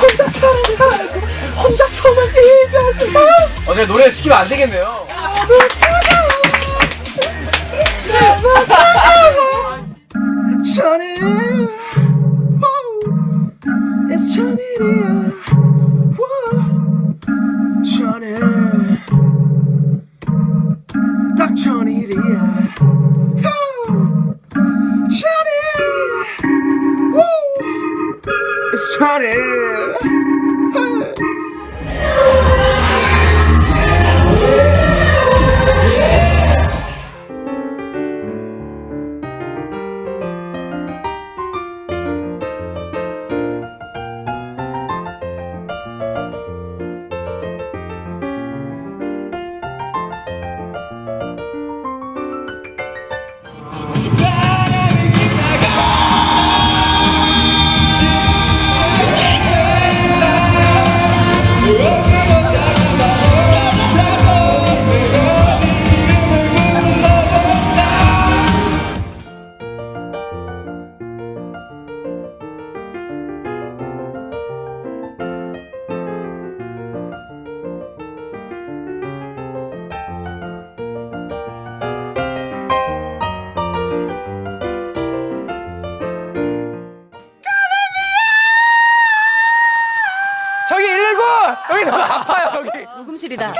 혼자 살아가 혼자서만 얘기하지 마 어, 내가 노래 시키면 안 되겠네요. 천일. It's 천일이야 It's 천 여기. 녹음실이다.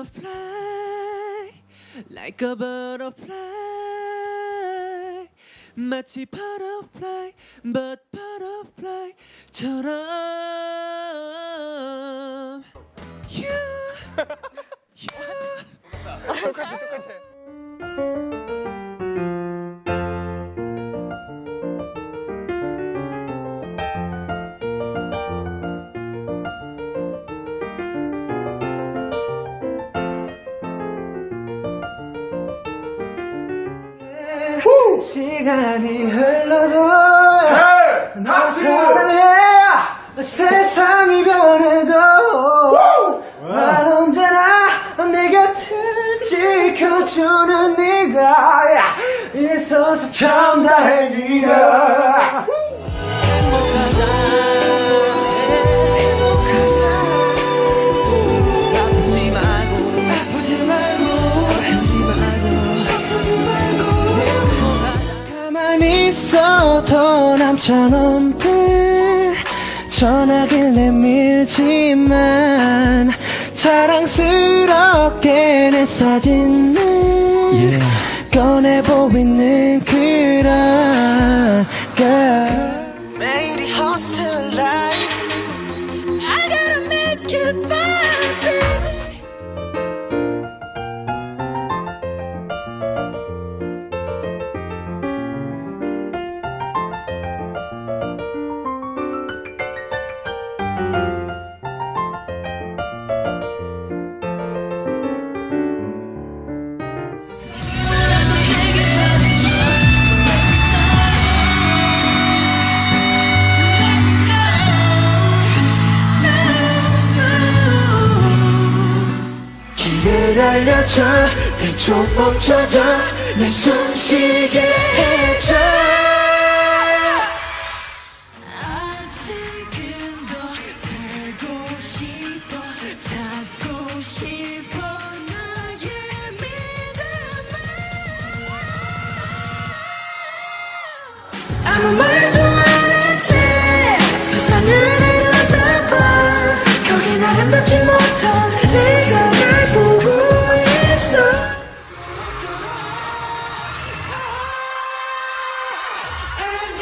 Butterfly, like a butterfly 마치 butterfly, but butterfly처럼 시간이 흘러도 나 사랑해 세상이 변해도 난 언제나 내 곁을 지켜주는 네가 있어서 참 다행이야. 행복하자 있어도 남처럼 들. 전화길 내밀지만 자랑스럽게 내 사진을 꺼내 보이는 그런 girl 길을 알려줘. 내 좀 멈춰줘 내 숨쉬게 해줘. And